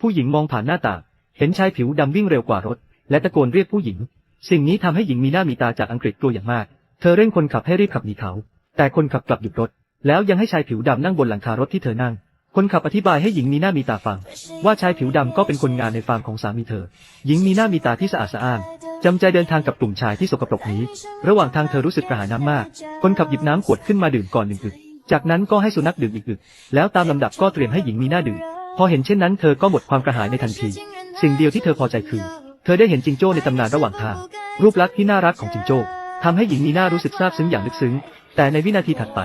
ผู้หญิงมองผ่านหน้าต่าง เห็นชายผิวดำวิ่งเร็วกว่ารถ และตะโกนเรียกผู้หญิง สิ่งนี้ทำให้หญิงมีหน้ามีตาจากอังกฤษกลัวอย่างมาก เธอเร่งคนขับให้รีบขับหนีเขา แต่คนขับกลับหยุดรถ แล้วยังให้ชายผิวดำนั่งบนหลังคารถที่เธอนั่ง คนขับอธิบายให้หญิงมีหน้ามีตาฟัง ว่าชายผิวดำก็เป็นคนงานในฟาร์มของสามีเธอ หญิงมีหน้ามีตาที่สะอาดสะอ้านจำใจเดินทางกับกลุ่มชายที่สกปรกนี้ ระหว่างทางเธอรู้สึกกระหายน้ำมาก คนขับหยิบน้ำขวดขึ้นมาดื่มก่อนหนึ่งอึกจากนั้นก็ให้สุนัขดื่มอีกอึกแล้วตามลำดับก็เตรียมให้หญิงมีหน้าดื่ม พอเห็นเช่นนั้นเธอก็หมดความกระหายในทันที สิ่งเดียวที่เธอพอใจคือ เธอได้เห็นจิงโจ้ในตำนานระหว่างทาง รูปลักษณ์ที่น่ารักของจิงโจ้ทำให้หญิงมีหน้ารู้สึกซาบซึ้งอย่างลึกซึ้ง แต่ในวินาทีถัดไป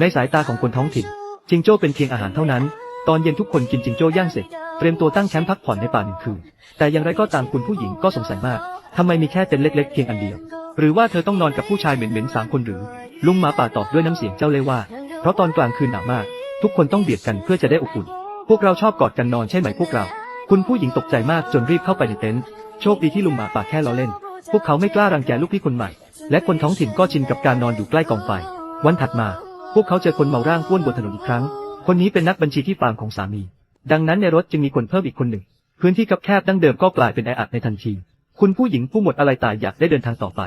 ในสายตาของคนท้องถิ่น จิงโจ้เป็นเพียงอาหารเท่านั้น ตอนเย็นทุกคนกินจิงโจ้ย่างเสร็จ เตรียมตัวตั้งแคมป์พักผ่อนในป่าหนึ่งคืน แต่อย่างไรก็ตามคุณผู้หญิงก็สงสัยมากทำไมมีแค่เต็นท์เล็ก ๆ เพียงอันเดียว หรือว่าเธอต้องนอนกับผู้ชายเหม็นๆสามคนหรือ ลุงหมาป่าตอบด้วยน้ำเสียงเจ้าเล่ว่า ราะตอนกลางคืนหนาวมาก ทุกคนต้องเบียดกันเพื่อจะได้อบอุ่น พวกเราชอบกอดกันนอนใช่ไหมพวกเรา คุณผู้หญิงตกใจมากจนรีบเข้าไปในเต็นท์ โชคดีที่ลุงหมาป่าแค่ล้อเล่น พวกเขาไม่กล้ารังแกลูกพี่คนใหม่ และคนท้องถิ่นก็ชินกับการนอนอยู่ใกล้กองไฟ วันถัดมา พวกเขาเจอคนเมาร่างอ้วนบนถนนอีกครั้ง คนนี้เป็นนักบัญชีที่ฟาร์มของสามี ดังนั้นในรถจึงมีคนเพิ่มอีกคนหนึ่ง พื้นที่คับแคบดั้งเดิมก็กลายเป็นแออัดในทันที คุณผู้หญิงผู้หมดอะไรตายอยากได้เดินทางต่อไป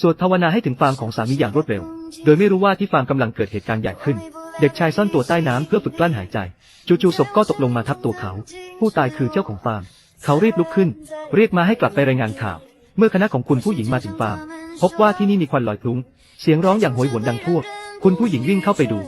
สวดภาวนาให้ถึงฟาร์มของสามีอย่างรวดเร็ว โดยไม่รู้ว่าที่ฟาร์มกำลังเกิดเหตุการณ์ใหญ่ขึ้น เด็กชายซ่อนตัวใต้น้ำเพื่อฝึกกลั้นหายใจ จู่ๆศพก็ตกลงมาทับตัวเขา ผู้ตายคือเจ้าของฟาร์ม เขารีบลุกขึ้น เรียกมาให้กลับไปรายงานข่าว เมื่อคณะของคุณผู้หญิงมาถึงฟาร์ม พบว่าที่นี่มีควันลอยคลุ้ง เสียงร้องอย่างโหยหวนดังทั่ว คุณผู้หญิงวิ่งเข้าไปดู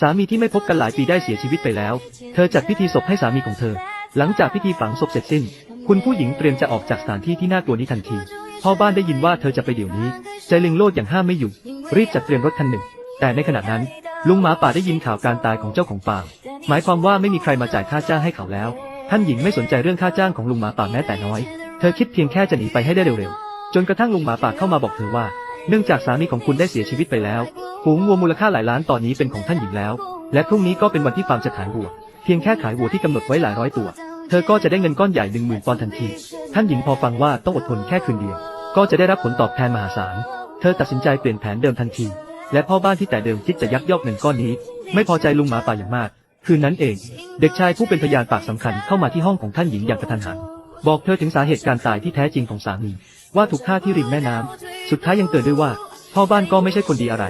สามีที่ไม่พบกันหลายปีได้เสียชีวิตไปแล้ว เธอจัดพิธีศพให้สามีของเธอ หลังจากพิธีฝังศพเสร็จสิ้น คุณผู้หญิงเตรียมจะออกจากสถานที่ที่น่ากลัวนี้ทันที พ่อบ้านได้ยินว่าเธอจะไปเดี๋ยวนี้ ใจเล็งโลดอย่างห้ามไม่อยู่ รีบจัดเตรียมรถคันหนึ่ง แต่ในขณะนั้น ลุงหมาป่าได้ยินข่าวการตายของเจ้าของฟาร์มหมายความว่าไม่มีใครมาจ่ายค่าจ้างให้เขาแล้ว ท่านหญิงไม่สนใจเรื่องค่าจ้างของลุงหมาป่าแม้แต่น้อย เธอคิดเพียงแค่จะหนีไปให้ได้เร็วๆ จนกระทั่งลุงหมาป่าเข้ามาบอกเธอว่า เนื่องจากสามีของคุณได้เสียชีวิตไปแล้วฝูงวัวมูลค่าหลายล้านตอนนี้เป็นของท่านหญิงแล้ว และพรุ่งนี้ก็เป็นวันที่ฟาร์มจะขายวัว เพียงแค่ขายวัวที่กำหนดไว้หลายร้อยตัว เธอก็จะได้เงินก้อนใหญ่หนึ่งหมื่นปอนด์ทันที ท่านหญิงพอฟังว่าต้องอดทนแค่คืนเดียว ก็จะได้รับผลตอบแทนมหาศาล เธอตัดสินใจเปลี่ยนแผนเดิมทันที และพ่อบ้านที่แต่เดิมคิดจะยักยอกเงินก้อนนี้ ไม่พอใจลุงหมาป่าอย่างมาก คืนนั้นเอง เด็กชายผู้เป็นพยานปากสำคัญเข้ามาที่ห้องของท่านหญิงอย่างกระทันหัน บอกเธอถึงสาเหตุการตายที่แท้จริงของสามีว่าถูกฆ่าที่ริมแม่น้ำสุดท้ายยังเตือนด้วยว่า พ่อบ้านก็ไม่ใช่คนดีอะไร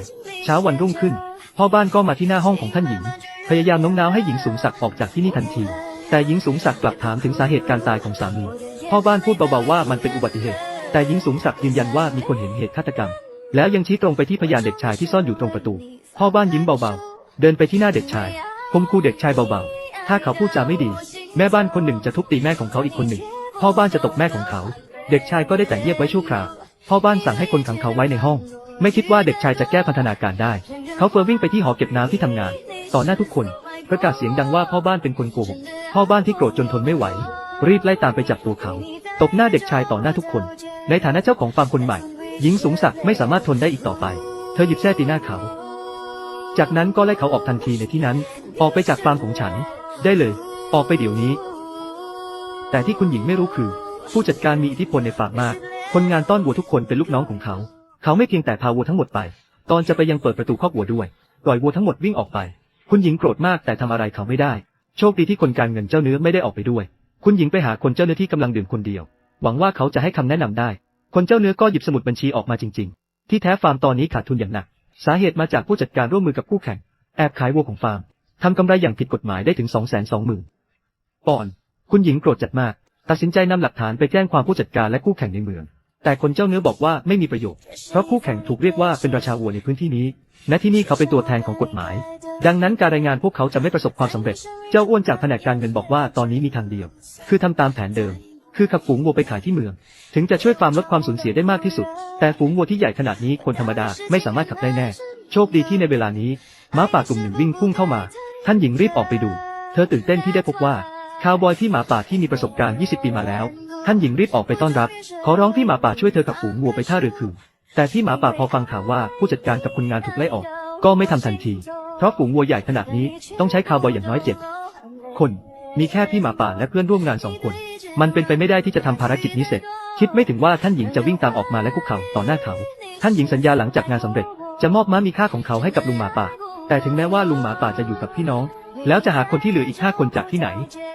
เช้าวันรุ่งขึ้น พ่อบ้านก็มาที่หน้าห้องของท่านหญิง พยายามโน้มน้าวให้หญิงสูงศักดิ์ออกจากที่นี่ทันที แต่หญิงสูงศักดิ์กลับถามถึงสาเหตุการตายของสามี พ่อบ้านพูดเบาๆว่ามันเป็นอุบัติเหตุ แต่หญิงสูงศักดิ์ยืนยันว่ามีคนเห็นเหตุฆาตกรรม แล้วยังชี้ตรงไปที่พยานเด็กชายที่ซ่อนอยู่ตรงประตู พ่อบ้านยิ้มเบาๆ เดินไปที่หน้าเด็กชายคมคูเด็กชายเบาๆ ถ้าเขาพูดจาไม่ดี แม่บ้านคนหนึ่งจะทุบตีแม่ของเขาอีกคนหนึ่ง พ่อบ้านจะตบแม่ของเขา เด็กชายก็ได้แต่เงียบไว้ชั่วคราว พ่อบ้านสั่งให้คนขังเขาไว้ในห้อง ไม่คิดว่าเด็กชายจะแก้พันธนาการได้ เขาเฟอร์วิ่งไปที่หอเก็บน้ำที่ทำงาน ต่อหน้าทุกคน ประกาศเสียงดังว่าพ่อบ้านเป็นคนโกหก พ่อบ้านที่โกรธจนทนไม่ไหว รีบไล่ตามไปจับตัวเขา ตบหน้าเด็กชายต่อหน้าทุกคน ในฐานะเจ้าของฟาร์มคนใหม่ หญิงสูงศักดิ์ไม่สามารถทนได้อีกต่อไป เธอหยิบแส้ตีหน้าเขา จากนั้นก็ไล่เขาออกทันทีในที่นั้น ออกไปจากฟาร์มของฉัน ได้เลย ออกไปเดี๋ยวนี้ แต่ที่คุณหญิงไม่รู้คือ ผู้จัดการมีอิทธิพลในฟาร์มมาก คนงานต้อนวัวทุกคนเป็นลูกน้องของเขา เขาไม่เพียงแต่พาวัวทั้งหมดไป ตอนจะไปยังเปิดประตูคอกวัวด้วยปล่อยวัวทั้งหมดวิ่งออกไป คุณหญิงโกรธมากแต่ทำอะไรเขาไม่ได้ โชคดีที่คนการเงินเจ้าเนื้อไม่ได้ออกไปด้วย คุณหญิงไปหาคนเจ้าเนื้อที่กำลังดื่มคนเดียว หวังว่าเขาจะให้คำแนะนำได้ คนเจ้าเนื้อก็หยิบสมุดบัญชีออกมาจริง ๆ ที่แท้ฟาร์มตอนนี้ขาดทุนอย่างหนัก สาเหตุมาจากผู้จัดการร่วมมือกับคู่แข่ง แอบขายวัวของฟาร์มทำกำไรอย่างผิดกฎหมายได้ถึง2 2 0 0 0 0ปอนด์คุณหญิงโกรธจัดมาก ตัดสินใจนำหลักฐานไปแจ้งความผู้จัดการและคู่แข่งในเมือง แต่คนเจ้าเนื้อบอกว่าไม่มีประโยชน์ เพราะคู่แข่งถูกเรียกว่าเป็นราชาวัวในพื้นที่นี้ และที่นี่เขาเป็นตัวแทนของกฎหมาย ดังนั้นการรายงานพวกเขาจะไม่ประสบความสำเร็จ เจ้าอ้วนจากแผนกการเงินบอกว่าตอนนี้มีทางเดียว คือทำตามแผนเดิม คือขับฝูงวัวไปขายที่เมือง ถึงจะช่วยฟาร์มลดความสูญเสียได้มากที่สุด แต่ฝูงวัวที่ใหญ่ขนาดนี้คนธรรมดาไม่สามารถขับได้แน่ โชคดีที่ในเวลานี้ ม้าป่ากลุ่มหนึ่งวิ่งพุ่งเข้ามา ท่านหญิงรีบออกไปดู เธอตื่นเต้นที่ได้พบว่าคาวบอยที่หมาป่าที่มีประสบการณ์ 20 ปีมาแล้ว ท่านหญิงรีบออกไปต้อนรับ ขอร้องพี่หมาป่าช่วยเธอขับฝูงวัวไปท่าเรือคืน แต่พี่หมาป่าพอฟังข่าวว่าผู้จัดการกับคนงานถูกไล่ออก ก็ไม่ทำทันที เพราะฝูงวัวใหญ่ขนาดนี้ต้องใช้คาวบอยอย่างน้อยเจ็ดคน มีแค่พี่หมาป่าและเพื่อนร่วมงานสองคน มันเป็นไปไม่ได้ที่จะทำภารกิจนี้เสร็จ คิดไม่ถึงว่าท่านหญิงจะวิ่งตามออกมาและคุกเข่าต่อหน้าเขา ท่านหญิงสัญญาหลังจากงานสำเร็จ จะมอบม้ามีค่าของเขาให้กับลุงหมาป่า แต่ถึงแม้ว่าลุงหมาป่าจะอยู่กับพี่น้อง แล้วจะหาคนที่เหลืออีกห้าคนจากที่ไหน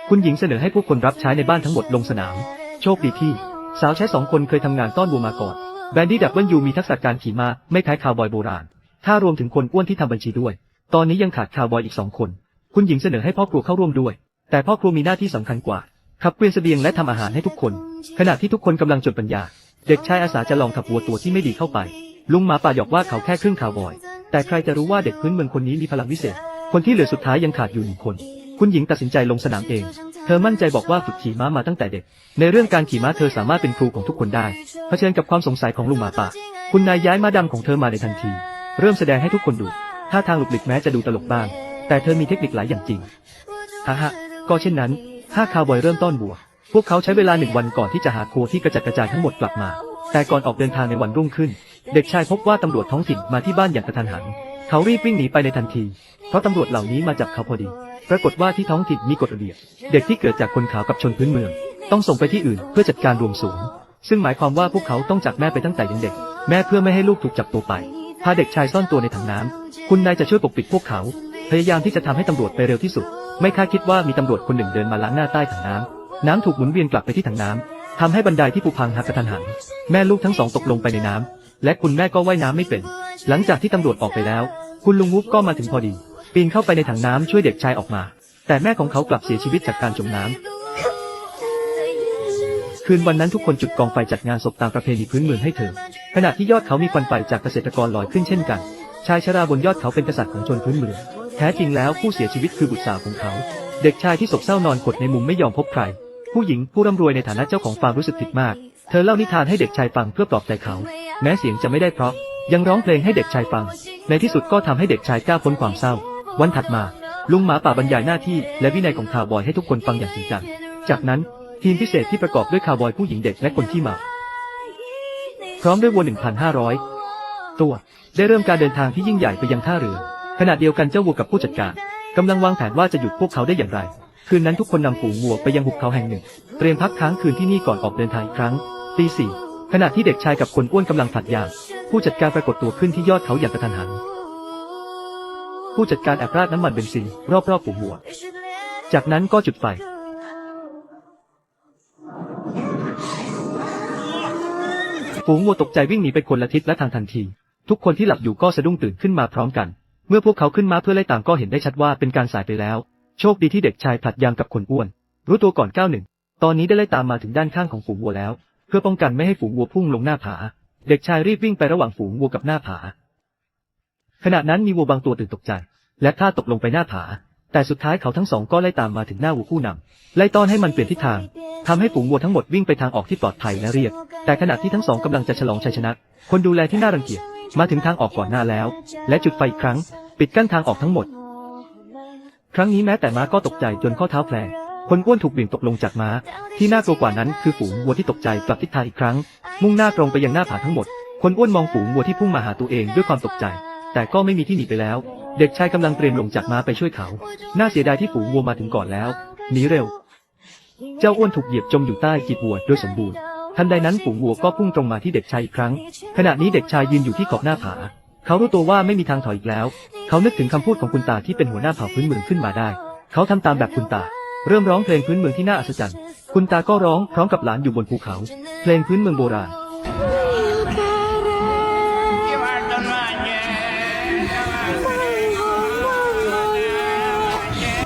คุณหญิงเสนอให้ผู้คนรับใช้ในบ้านทั้งหมดลงสนาม โชคดีที่ สาวใช้สองคนเคยทำงานต้อนวัวมาก่อน แบนดี้ดับเบิลยูมีทักษะการขี่ม้าไม่แพ้คาวบอยโบราณ ถ้ารวมถึงคนอ้วนที่ทำบัญชีด้วย ตอนนี้ยังขาดคาวบอยอีกสองคน คุณหญิงเสนอให้พ่อครัวเข้าร่วมด้วย แต่พ่อครัวมีหน้าที่สำคัญกว่า ขับเกวียนเสบียงและทำอาหารให้ทุกคน ขณะที่ทุกคนกำลังจดปัญญา เด็กชายอาสาจะลองขับวัวตัวที่ไม่ดีเข้าไป ลุงหมาป่าหยอกว่าเขาแค่ครึ่งคาวบอย แต่ใครจะรู้ว่าเด็กพื้นเมืองคนนี้มีพลังวิเศษ คนที่เหลือสุดท้ายยังขาดอยู่หนึ่งคน คุณหญิงตัดสินใจลงสนามเอง เธอมั่นใจบอกว่าฝึกขี่ม้ามาตั้งแต่เด็ก ในเรื่องการขี่ม้าเธอสามารถเป็นครูของทุกคนได้ เผชิญกับความสงสัยของลุงหมาป่า คุณนายย้ายม้าดำของเธอมาในทันที เริ่มแสดงให้ทุกคนดู ท่าทางหลุกหลิกแม้จะดูตลกบ้าง แต่เธอมีเทคนิคหลายอย่างจริงฮ่าฮ่า ก็เช่นนั้น ถ้าคาวบอยเริ่มต้อนบัวพวกเขาใช้เวลาหนึ่งวันก่อนที่จะหาโคที่กระจัดกระจายทั้งหมดกลับมา แต่ก่อนออกเดินทางในวันรุ่งขึ้น เด็กชายพบว่าตำรวจท้องถิ่นมาที่บ้านอย่างกระทันหัน เขารีบวิ่งหนีไปในทันที เพราะตำรวจเหล่านี้มาจับเขาพอดี ปรากฏว่าที่ท้องถิ่นมีกฎระเบียบ เด็กที่เกิดจากคนขาวกับชนพื้นเมือง ต้องส่งไปที่อื่นเพื่อจัดการรวมศูนย์ ซึ่งหมายความว่าพวกเขาต้องจากแม่ไปตั้งแต่ยังเด็ก แม่เพื่อไม่ให้ลูกถูกจับตัวไป พาเด็กชายซ่อนตัวในถังน้ำคุณนายจะช่วยปกปิดพวกเขา พยายามที่จะทำให้ตำรวจไปเร็วที่สุด ไม่คาดคิดว่ามีตำรวจคนหนึ่งเดินมาล้างหน้าใต้ถังน้ำน้ำถูกหมุนเวียนกลับไปที่ถังน้ำทำให้บันไดที่ผุพังหักกระทันหัน แม่ลูกทั้งสองตกลงไปในน้ำและคุณแม่ก็ว่ายน้ำไม่เป็น หลังจากที่ตำรวจออกไปแล้ว คุณลุงวุบก็มาถึงพอดี ปีนเข้าไปในถังน้ำช่วยเด็กชายออกมา แต่แม่ของเขากลับเสียชีวิตจากการจมน้ำคืนวันนั้นทุกคนจุดกองไฟจัดงานศพตามประเพณีพื้นเมืองให้เธอ ขณะที่ยอดเขามีควันไฟจากเกษตรกรลอยขึ้นเช่นกัน ชายชราบนยอดเขาเป็นกษัตริย์ของชนพื้นเมือง แท้จริงแล้วผู้เสียชีวิตคือบุตรสาวของเขา เด็กชายที่โศกเศร้านอนขดในมุมไม่ยอมพบใคร ผู้หญิงผู้ร่ำรวยในฐานะเจ้าของฟาร์มรู้สึกผิดมาก เธอเล่านิทานให้เด็กชายฟังเพื่อปลอบใจเขา แม้เสียงจะไม่ได้เพราะ ยังร้องเพลงให้เด็กชายฟัง ในที่สุดก็ทำให้เด็กชายก้าวพ้นความเศร้า วันถัดมา ลุงหมาป่าบรรยายหน้าที่และวินัยของคาวบอยให้ทุกคนฟังอย่างจริงจัง จากนั้นทีมพิเศษที่ประกอบด้วยคาวบอยผู้หญิงเด็กและคนที่เมา พร้อมด้วยวัว1,500 ตัวได้เริ่มการเดินทางที่ยิ่งใหญ่ไปยังท่าเรือ ขณะเดียวกันเจ้าวัวกับผู้จัดการกำลังวางแผนว่าจะหยุดพวกเขาได้อย่างไร คืนนั้นทุกคนนำฝูงวัวไปยังหุบเขาแห่งหนึ่ง เตรียมพักค้างคืนที่นี่ก่อนออกเดินทางอีกครั้งตีสี่ขณะที่เด็กชายกับคนอ้วนกำลังผัดยางผู้จัดการปรากฏตัวขึ้นที่ยอดเขาอย่างกระทันหัน ผู้จัดการแอบราดน้ำมันเบนซินรอบๆฝูงวัว จากนั้นก็จุดไฟฝูงวัวตกใจวิ่งหนีไปคนละทิศและทางทันที ทุกคนที่หลับอยู่ก็สะดุ้งตื่นขึ้นมาพร้อมกัน เมื่อพวกเขาขึ้นมาเพื่อไล่ตามก็เห็นได้ชัดว่าเป็นการสายไปแล้ว โชคดีที่เด็กชายผลัดยางกับคนอ้วน รู้ตัวก่อนก้าวหนึ่ง ตอนนี้ได้ไล่ตามมาถึงด้านข้างของฝูงวัวแล้ว เพื่อป้องกันไม่ให้ฝูงวัวพุ่งลงหน้าผา เด็กชายรีบวิ่งไประหว่างฝูงวัวกับหน้าผา ขณะนั้นมีวัวบางตัวตื่นตกใจ และท่าตกลงไปหน้าผา แต่สุดท้ายเขาทั้งสองก็ไล่ตามมาถึงหน้าวัวผู้นำไล่ต้อนให้มันเปลี่ยนทิศทางทำให้ฝูงวัวทั้งหมดวิ่งไปทางออกที่ปลอดภัยและเรียบ แต่ขณะที่ทั้งสองกำลังจะฉลองชัยชนะ คนดูแลที่น่ารังเกียจ มาถึงทางออกก่อนหน้าแล้ว และจุดไฟอีกครั้ง ปิดกั้นทางออกทั้งหมด ครั้งนี้แม้แต่ม้าก็ตกใจจนข้อเท้าแผลงคนอ้วนถูกบี่งตกลงจากม้า ที่น่ากลัวกว่านั้นคือฝูงวัวที่ตกใจกลับทิศทางอีกครั้ง มุ่งหน้าตรงไปยังหน้าผาทั้งหมด คนอ้วนมองฝูงวัวที่พุ่งมาหาตัวเองด้วยความตกใจ แต่ก็ไม่มีที่หนีไปแล้ว เด็กชายกำลังเตรียมลงจากม้าไปช่วยเขา น่าเสียดายที่ฝูงวัวมาถึงก่อนแล้วหนีเร็ว เจ้าอ้วนถูกเหยียบจมอยู่ใต้กีบวัวโดยสมบูรณ์ ทันใดนั้นฝูงวัวก็พุ่งตรงมาที่เด็กชายอีกครั้ง ขณะนี้เด็กชายยืนอยู่ที่ขอบหน้าผา เขารู้ตัวว่าไม่มีทางถอยอีกแล้ว เขานึกถึงคำพูดของคุณตาที่เป็นหัวหน้าเผ่าพื้นเมืองขึ้นมาได้ เขาทำตามแบบคุณตา เริ่มร้องเพลงพื้นเมืองที่น่าอัศจรรย์ คุณตาก็ร้องพร้อมกับหลานอยู่บนภูเขา เพลงพื้นเมืองโบราณ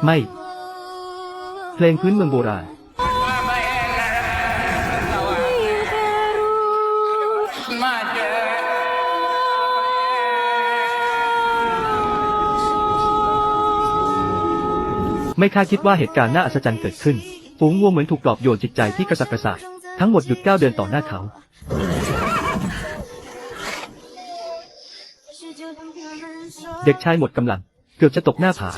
ไม่ เพลงพื้นเมืองโบราณ ไม่คาดคิดว่าเหตุการณ์น่าอัศจรรย์เกิดขึ้น ฝูงวัวเหมือนถูกปลอบโยนจิตใจที่กระสับกระส่าย ทั้งหมดหยุดก้าวเดินต่อหน้าเขา เด็กชายหมดกำลัง เกือบจะตกหน้าผา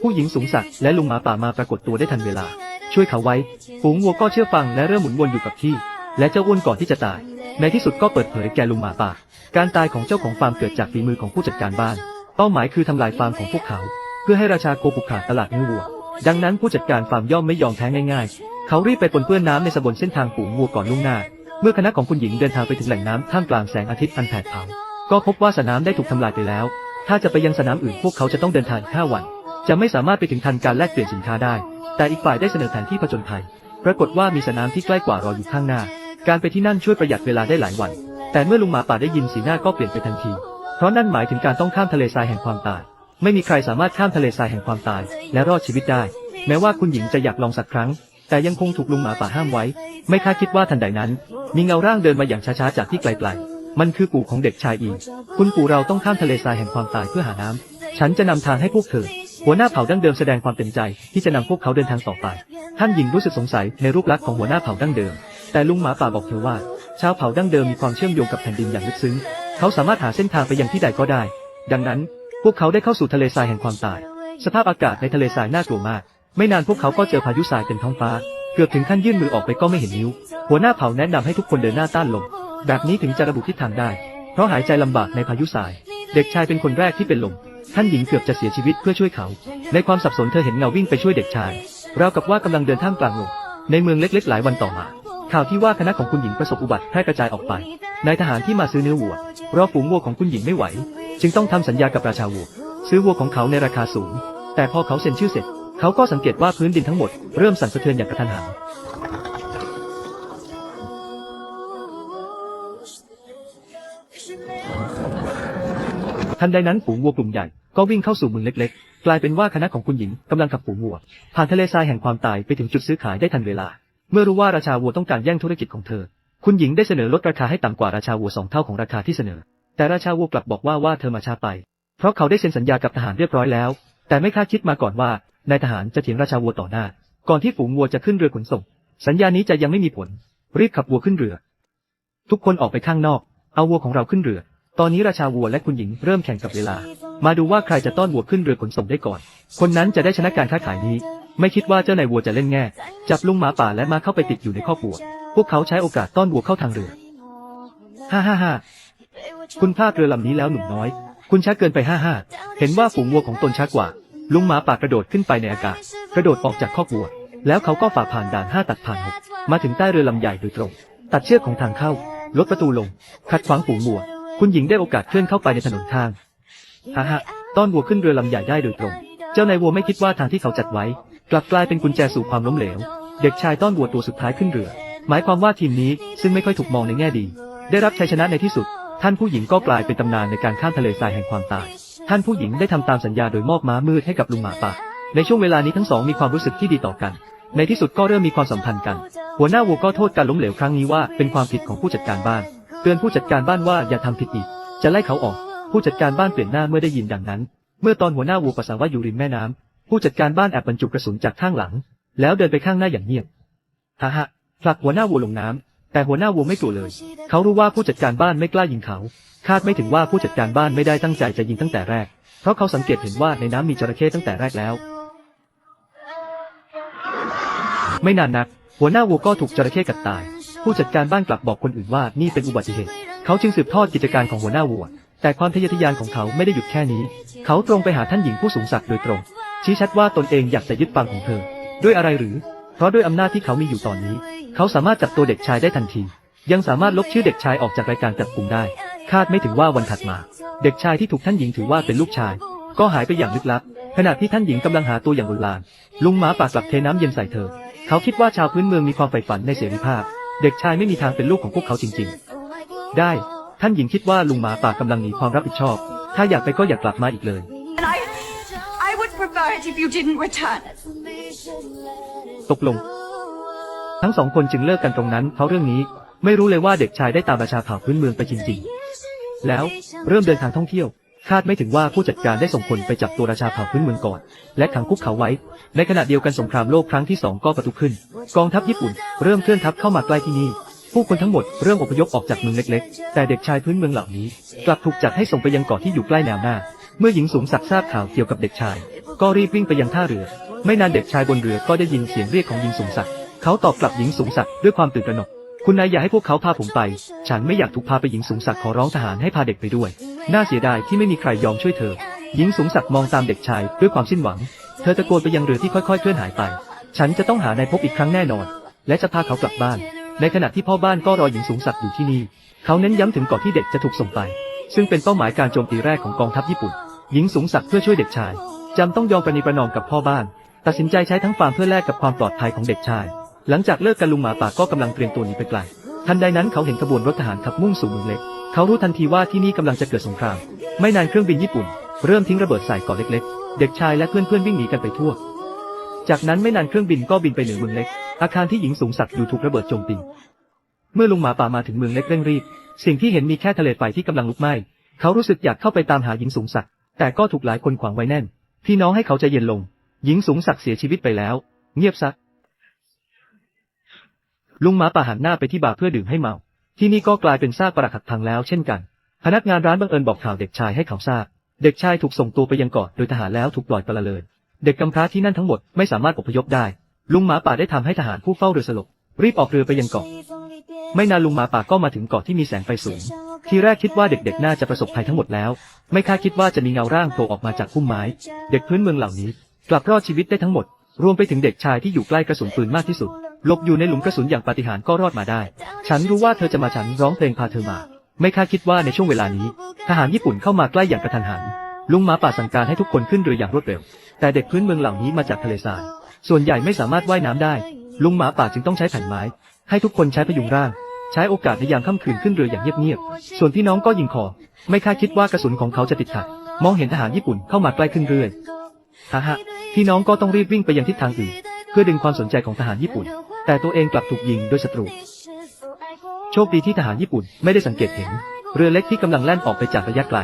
ผู้หญิงสูงสักและลุงหมาป่ามาปรากฏตัวได้ทันเวลา ช่วยเขาไว้ ฝูงวัวก็เชื่อฟังและเริ่มหมุนวนอยู่กับที่ และเจ้าอ้วนก่อนที่จะตาย ในที่สุดก็เปิดเผยแก่ลุงหมาป่า การตายของเจ้าของฟาร์มเกิดจากฝีมือของผู้จัดการบ้าน เป้าหมายคือทำลายฟาร์มของพวกเขา เพื่อให้ราชาโกผูกขาดตลาดเนื้อวัว ดังนั้นผู้จัดการฟาร์มย่อมไม่ยอมแพ้ง่ายๆ เขารีบไปปนเปื้อนน้ำในสบนเส้นทางฝูงวัวก่อนล่วงหน้า เมื่อคณะของคุณหญิงเดินทางไปถึงแหล่งน้ำท่ามกลางแสงอาทิตย์อันแผดเผา ก็พบว่าสน้ำได้ถูกทำลายไปแล้ว ถ้าจะไปยังสนามอื่นพวกเขาจะต้องเดินทางห้าวัน จะไม่สามารถไปถึงทันการแลกเปลี่ยนสินค้าได้ แต่อีกฝ่ายได้เสนอแผนที่ผจญภัย ปรากฏว่ามีสนามที่ใกล้กว่ารออยู่ข้างหน้า การไปที่นั่นช่วยประหยัดเวลาได้หลายวัน แต่เมื่อลุงหมาป่าได้ยินสีหน้าก็เปลี่ยนไปทันที เพราะนั่นหมายถึงการต้องข้ามทะเลทรายแห่งความตาย ไม่มีใครสามารถข้ามทะเลทรายแห่งความตาย และรอดชีวิตได้ แม้ว่าคุณหญิงจะอยากลองสักครั้ง แต่ยังคงถูกลุงหมาป่าห้ามไว้ ไม่คาดคิดว่าทันใดนั้น มีเงาร่างเดินมาอย่างช้าๆจากที่ไกลๆ มันคือปู่ของเด็กชายอีคุณปู่เราต้องข้ามทะเลทรายแห่งความตายเพื่อหาน้ำฉันจะนำทางให้พวกเธอ หัวหน้าเผ่าดั้งเดิมแสดงความเต็มใจ ที่จะนำพวกเขาเดินทางต่อไป ท่านหญิงรู้สึกสงสัยในรูปลักษณ์ของหัวหน้าเผ่าดั้งเดิม แต่ลุงหมาป่าบอกเธอว่า ชาวเผ่าดั้งเดิมมีความเชื่อมโยงกับแผ่นดินอย่างลึกซึ้ง เขาสามารถหาเส้นทางไปยังที่ใดก็ได้ ดังนั้น พวกเขาได้เข้าสู่ทะเลทรายแห่งความตาย สภาพอากาศในทะเลทรายน่ากลัวมาก ไม่นานพวกเขาก็เจอพายุทรายเต็มท้องฟ้า เกือบถึงขั้นยื่นมือออกไปก็ไม่เห็นนิ้ว หัวหน้าเผ่าแนะนำให้ทุกคนเดินหน้าต้านลม แบบนี้ถึงจะระบุทิศทางได้ เพราะหายใจลำบากในพายุทราย เด็กชายเป็นคนแรกที่เป็นลม ท่านหญิงเกือบจะเสียชีวิตเพื่อช่วยเขา ในความสับสนเธอเห็นเงาวิ่งไปช่วยเด็กชาย ราวกับว่ากำลังเดินท่ามกลางลม ในเมืองเล็กๆ หลายวันต่อมาข่าวที่ว่าคณะของคุณหญิงประสบอุบัติแพร่กระจายออกไป นายทหารที่มาซื้อเนื้อวัวรอฝูงวัวของคุณหญิงไม่ไหว จึงต้องทำสัญญากับราชาวัว ซื้อวัวของเขาในราคาสูง แต่พอเขาเซ็นชื่อเสร็จ เขาก็สังเกตว่าพื้นดินทั้งหมดเริ่มสั่นสะเทือนอย่างกระทันหันทันใดนั้นฝูงวัวกลุ่มใหญ่ก็วิ่งเข้าสู่เมืองเล็ก ๆ กลายเป็นว่าคณะของคุณหญิงกำลังขับฝูงวัว ผ่านทะเลทรายแห่งความตายไปถึงจุดซื้อขายได้ทันเวลา เมื่อรู้ว่าราชาวัวต้องการแย่งธุรกิจของเธอ คุณหญิงได้เสนอลดราคาให้ต่ำกว่าราชาวัวสองเท่าของราคาที่เสนอ แต่ราชาวัวกลับบอกว่าว่าเธอมาช้าไป เพราะเขาได้เซ็นสัญญากับทหารเรียบร้อยแล้ว แต่ไม่คาดคิดมาก่อนว่านายทหารจะเถียงราชาวัวต่อหน้า ก่อนที่ฝูงวัวจะขึ้นเรือขนส่ง สัญญานี้จะยังไม่มีผล รีบขับวัวขึ้นเรือ ทุกคนออกไปข้างนอก เอาวัวของเราขึ้นเรือ ตอนนี้ราชาวัวและคุณหญิงเริ่มแข่งกับเวลา มาดูว่าใครจะต้อนวัวขึ้นเรือขนส่งได้ก่อน คนนั้นจะได้ชนะการค้าขายนี้ ไม่คิดว่าเจ้านายวัวจะเล่นแง่ จับลุงหมาป่าและมาเข้าไปติดอยู่ในคอกวัว พวกเขาใช้โอกาสต้อนวัวเข้าทางเรือ ฮ่าฮ่าฮ่า คุณพลาดเรือลำนี้แล้วหนุ่มน้อย คุณช้าเกินไปฮ่าฮ่าเห็นว่าฝูงวัวของตนช้ากว่า ลุงหมาป่ากระโดดขึ้นไปในอากาศ กระโดดออกจากคอกวัว แล้วเขาก็ฝ่าผ่านด่านห้าตัดผ่านหกมาถึงใต้เรือลำใหญ่โดยตรง ตัดเชือกของทางเข้า ลดประตูลง ขัดขวางฝูงวัว คุณหญิงได้โอกาสเคลื่อนเข้าไปในถนนข้างฮ่าฮ่าต้อนวัวขึ้นเรือลำใหญ่ได้โดยตรง เจ้านายวัวไม่คิดว่าทางที่เขาจัดไว้ กลับกลายเป็นกุญแจสู่ความล้มเหลว เด็กชายต้อนวัวตัวสุดท้ายขึ้นเรือ หมายความว่าทีมนี้ซึ่งไม่ค่อยถูกมองในแง่ดี ได้รับชัยชนะในที่สุด ท่านผู้หญิงก็กลายเป็นตำนานในการข้ามทะเลทรายแห่งความตาย ท่านผู้หญิงได้ทำตามสัญญาโดยมอบม้ามืดให้กับลุงหมาป่า ในช่วงเวลานี้ทั้งสองมีความรู้สึกที่ดีต่อกัน ในที่สุดก็เริ่มมีความสัมพันธ์กัน หัวหน้าวัวก็โทษการล้มเหลวครั้งนี้ว่าเป็นความผิดของผู้จัดการบ้าน เตือนผู้จัดการบ้านว่าอย่าทำผิดอีก จะไล่เขาออก ผู้จัดการบ้านเปลี่ยนหน้าเมื่อได้ยินดังนั้น เมื่อตอนหัวหน้าวัวปัสสาวะอยู่ริมแม่น้ำผู้จัดการบ้านแอบบรรจุกระสุนจากข้างหลัง แล้วเดินไปข้างหน้าอย่างเงียบฮ่าฮ่าผลักหัวหน้าวัวลงน้ำ แต่หัวหน้าวัวไม่กลัวเลย เขารู้ว่าผู้จัดการบ้านไม่กล้ายิงเขา คาดไม่ถึงว่าผู้จัดการบ้านไม่ได้ตั้งใจจะยิงตั้งแต่แรก เพราะเขาสังเกตเห็นว่าในน้ำมีจระเข้ตั้งแต่แรกแล้ว ไม่นานนัก หัวหน้าวัวก็ถูกจระเข้กัดตาย ผู้จัดการบ้านกลับบอกคนอื่นว่านี่เป็นอุบัติเหตุ เขาจึงสืบทอดกิจการของหัวหน้าวัว แต่ความทะเยอทะยานของเขาไม่ได้หยุดแค่นี้ เขาตรงไปหาท่านหญิงผู้สูงศักดิ์โดยตรง ชี้ชัดว่าตนเองอยากจะยึดฟังของเธอ ด้วยอะไรหรือ เพราะด้วยอำนาจที่เขามีอยู่ตอนนี้ เขาสามารถจับตัวเด็กชายได้ทันที ยังสามารถลบชื่อเด็กชายออกจากรายการจับกลุ่มได้ คาดไม่ถึงว่าวันถัดมา เด็กชายที่ถูกท่านหญิงถือว่าเป็นลูกชาย ก็หายไปอย่างลึกลับ ขณะที่ท่านหญิงกำลังหาตัวอย่างรุนแรงลุงหมาปากลับเทน้ำเย็นใส่เธอ เขาคิดว่าชาวพื้นเมืองมีความใฝ่ฝันในเสรีภาพ เด็กชายไม่มีทางเป็นลูกของพวกเขาจริง ๆ ได้ ท่านหญิงคิดว่าลุงหมาปากกำลังหนีความรับผิดชอบ ถ้าอยากไปก็อย่ากกลับมาอีกเลย And I, I would prefer it if you didn't return. ตกลง ทั้งสองคนจึงเลิกกันตรงนั้น เพราะเรื่องนี้ไม่รู้เลยว่าเด็กชายได้ตามราชาเผ่าพื้นเมืองไปจริงๆ แล้วเริ่มเดินทางท่องเที่ยว คาดไม่ถึงว่าผู้จัดการได้ส่งคนไปจับตัวราชาเผ่าพื้นเมืองก่อน และขังคุกเขาไว้ ในขณะเดียวกันสงครามโลกครั้งที่สองก็ประทุขึ้น กองทัพญี่ปุ่นเริ่มเคลื่อนทัพเข้ามาใกล้ที่นี่ผู้คนทั้งหมดเริ่มอพยพออกจากเมืองเล็กๆ แต่เด็กชายพื้นเมืองเหล่านี้ กลับถูกจัดให้ส่งไปยังเกาะที่อยู่ใกล้แนวหน้า เมื่อหญิงสูงศักดิ์ทราบข่าวเกี่ยวกับเด็กชาย ก็รีบวิ่งไปยังท่าเรือ ไม่นานเด็กชายบนเรือก็ได้ยินเสียงเรียกของหญิงสูงศักดิ์เขาตอบกลับหญิงสูงศักดิ์ด้วยความตื่นตระหนก คุณนายอย่าให้พวกเขาพาผมไป ฉันไม่อยากถูกพาไปหญิงสูงศักดิ์ขอร้องทหารให้พาเด็กไปด้วย น่าเสียดายที่ไม่มีใครยอมช่วยเธอ หญิงสูงศักดิ์มองตามเด็กชายด้วยความสิ้นหวัง เธอตะโกนไปยังเรือที่ค่อยๆเคลื่อนหายไป ฉันจะต้องหานายพบอีกครั้งแน่นอน และจะพาเขากลับบ้าน ในขณะที่พ่อบ้านก็รอหญิงสูงศักดิ์อยู่ที่นี่ เขาเน้นย้ำถึงเกาะที่เด็กจะถูกส่งไป ซึ่งเป็นเป้าหมายการโจมตีแรกของกองทัพญี่ปุ่น หญิงสูงศักดิ์เพื่อช่วยเด็กชายจำต้องยอมประนีประนอมกับพ่อบ้าน ตัดสินใจใช้ทั้งฟาร์มเพื่อแลกกับความปลอดภัยของเด็กชาย หลังจากเลิกกันลุงหมาป่าก็กำลังเตรียมตัวหนีไปไกล ทันใดนั้นเขาเห็นขบวนรถทหารขับมุ่งสู่เมืองเล็ก เขารู้ทันทีว่าที่นี่กำลังจะเกิดสงคราม ไม่นานเครื่องบินญี่ปุ่น เริ่มทิ้งระเบิดใส่เกาะเล็กๆ เด็กชายและเพื่อนๆวิ่งหนีกันไปทั่ว จากนั้นไม่นานเครื่องบินก็บินไปเหนือเมืองเล็ก อาคารที่หญิงสูงสักอยู่ถูกระเบิดโจมตี เมื่อลุงหมาป่ามาถึงเมืองเล็กเร่งรีบ สิ่งที่เห็นมีแค่ทะเลไฟที่กำลังลุกไหม้ เขารู้สึกอยากเข้าไปตามหาหญิงสูงศักแต่ก็ถูกหลายคนขวางไว้แน่น พี่น้องให้เขาใจเย็นลง หญิงสูงศักดิ์เสียชีวิตไปแล้ว เงียบซะ ลุงหมาป่าหันหน้าไปที่บาร์เพื่อดื่มให้เมา ที่นี่ก็กลายเป็นซากปรักหักพังแล้วเช่นกัน พนักงานร้านบังเอิญบอกข่าวเด็กชายให้เขาทราบ เด็กชายถูกส่งตัวไปยังเกาะโดยทหารแล้วถูกปล่อยปละเลย เด็กกำพร้าที่นั่นทั้งหมดไม่สามารถอพยพได้ ลุงหมาป่าได้ทำให้ทหารผู้เฝ้าเรือสลบ รีบออกเรือไปยังเกาะ ไม่นานลุงหมาป่าก็มาถึงเกาะที่มีแสงไฟสูง ทีแรกคิดว่าเด็กๆน่าจะประสบภัยทั้งหมดแล้ว ไม่คาดคิดว่าจะมีเงาร่างโผล่ออกมาจากพุ่มไม้ เด็กพื้นเมืองเหล่านี้ กลับรอดชีวิตได้ทั้งหมด รวมไปถึงเด็กชายที่อยู่ใกล้กระสุนปืนมากที่สุดหลบอยู่ในหลุมกระสุนอย่างปาฏิหาริย์ก็รอดมาได้ ฉันรู้ว่าเธอจะมาฉันร้องเพลงพาเธอมา ไม่คาดคิดว่าในช่วงเวลานี้ ทหารญี่ปุ่นเข้ามาใกล้อย่างกระทันหัน ลุงหมาป่าสั่งการให้ทุกคนขึ้นเรืออย่างรวดเร็ว แต่เด็กพื้นเมืองเหล่านี้มาจากทะเลทราย ส่วนใหญ่ไม่สามารถว่ายน้ำได้ ลุงหมาป่าจึงต้องใช้แผ่นไม้ ให้ทุกคนใช้พยุงร่าง ใช้โอกาสในยามค่ำคืนขึ้นเรืออย่างเงียบๆ ส่วนพี่น้องก็ยิงคอ ไม่คาดคิดว่ากระสุนของเขาจะติดขัด มองเห็นทหารญี่ปุ่นเข้ามาใกล้ขึ้นเรื่อยฮ่าฮะ พี่น้องก็ต้องรีบวิ่งไปยังทิศทางอื่น เพื่อดึงความสนใจของทหารญี่ปุ่น แต่ตัวเองกลับถูกยิงโดยศัตรู โชคดีที่ทหารญี่ปุ่นไม่ได้สังเกตเห็น เรือเล็กที่กำลังแล่นออกไปจากระยะไกล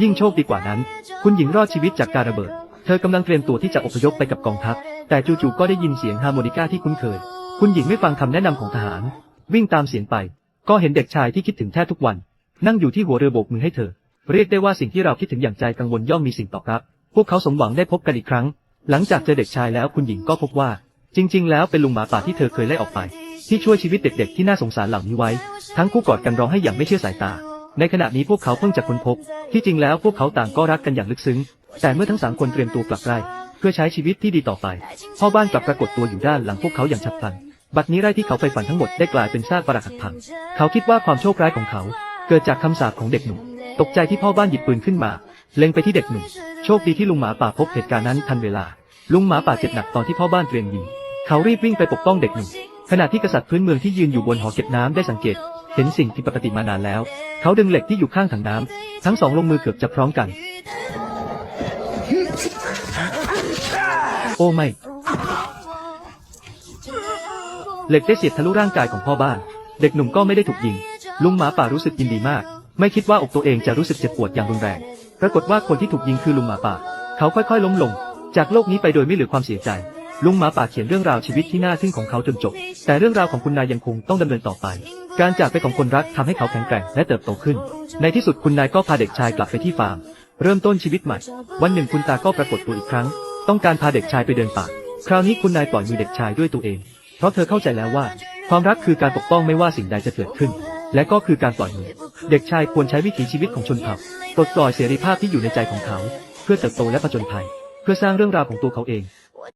ยิ่งโชคดีกว่านั้น คุณหญิงรอดชีวิตจากการระเบิด เธอกำลังเตรียมตัวที่จะอพยพไปกับกองทัพ แต่จู่ๆก็ได้ยินเสียงฮาร์โมนิกาที่คุ้นเคย คุณหญิงไม่ฟังคำแนะนำของทหาร วิ่งตามเสียงไป ก็เห็นเด็กชายที่คิดถึงแทบทุกวัน นั่งอยู่ที่หัวเรือโบกมือให้เธอ เรียกได้ว่าสิ่งที่เราคิดถึงอย่างใจกังวลย่อมมีสิ่งตอบรับ พวกเขาสมหวังได้พบกันอีกครั้ง หลังจากเจอเด็กชายแล้วคุณหญิงก็พบว่า จริง ๆ แล้วเป็นลุงหมาป่าที่เธอเคยไล่ออกไป ที่ช่วยชีวิตเด็ก ๆ ที่น่าสงสารเหล่านี้ไว้ ทั้งคู่กอดกันร้องให้อย่างไม่เชื่อสายตา ในขณะนี้พวกเขาเพิ่งจะค้นพบ ที่จริงแล้วพวกเขาต่างก็รักกันอย่างลึกซึ้ง แต่เมื่อทั้งสามคนเตรียมตัวกลับไร่เพื่อใช้ชีวิตที่ดีต่อไปพ่อบ้านกลับปรากฏตัวอยู่ด้านหลังพวกเขาอย่างฉับพลัน บัดนี้ไร่ที่เขาไปฝันทั้งหมดได้กลายเป็นซากปรักหักพัง เขาคิดว่าความโชคร้ายของเขา เกิดจากคำสาปของเด็กหนุ่มตกใจที่พ่อบ้านหยิบปืนขึ้นมา เล็งไปที่เด็กหนุ่ม โชคดีที่ลุงหมาป่าพบเหตุการณ์นั้นทันเวลา ลุงหมาป่าเจ็บหนักตอนที่พ่อบ้านเตรียมยิง เขารีบวิ่งไปปกป้องเด็กหนุ่มขณะที่กษัตริย์พื้นเมืองที่ยืนอยู่บนหอเก็บน้ำได้สังเกต เห็นสิ่งผิดปกติมานานแล้ว เขาดึงเหล็กที่อยู่ข้างถังน้ำทั้งสองลงมือเกือบจะพร้อมกัน โอ้ไม่ เหล็กได้เสียบทะลุร่างกายของพ่อบ้าน เด็กหนุ่มก็ไม่ได้ถูกยิง ลุงหมาป่ารู้สึกยินดีมาก ไม่คิดว่าอกตัวเองจะรู้สึกเจ็บปวดอย่างรุนแรง ปรากฏว่าคนที่ถูกยิงคือลุงหมาป่า เขาค่อยๆ ล้มลง จากโลกนี้ไปโดยไม่เหลือความเสียใจ ลุงหมาป่าเขียนเรื่องราวชีวิตที่น่าทึ่งของเขาจนจบ แต่เรื่องราวของคุณนายยังคงต้องดำเนินต่อไป การจากไปของคนรักทำให้เขาแข็งแกร่งและเติบโตขึ้น ในที่สุดคุณนายก็พาเด็กชายกลับไปที่ฟาร์ม เริ่มต้นชีวิตใหม่ วันหนึ่งคุณตาก็ปรากฏตัวอีกครั้ง ต้องการพาเด็กชายไปเดินป่า คราวนี้คุณนายปล่อยมือเด็กชายด้วยตัวเอง เพราะเธอเข้าใจแล้วว่า ความรักคือการปกป้องไม่ว่าสิ่งใดจะเกิดขึ้น และก็คือการปล่อยมือ เด็กชายควรใช้วิถีชีวิตของชนเผ่าปลดปล่อยเสรีภาพที่อยู่ในใจของเขา เพื่อเติบโตและผจญภัย เพื่อสร้างเรื่องราวของตัวเขาเอง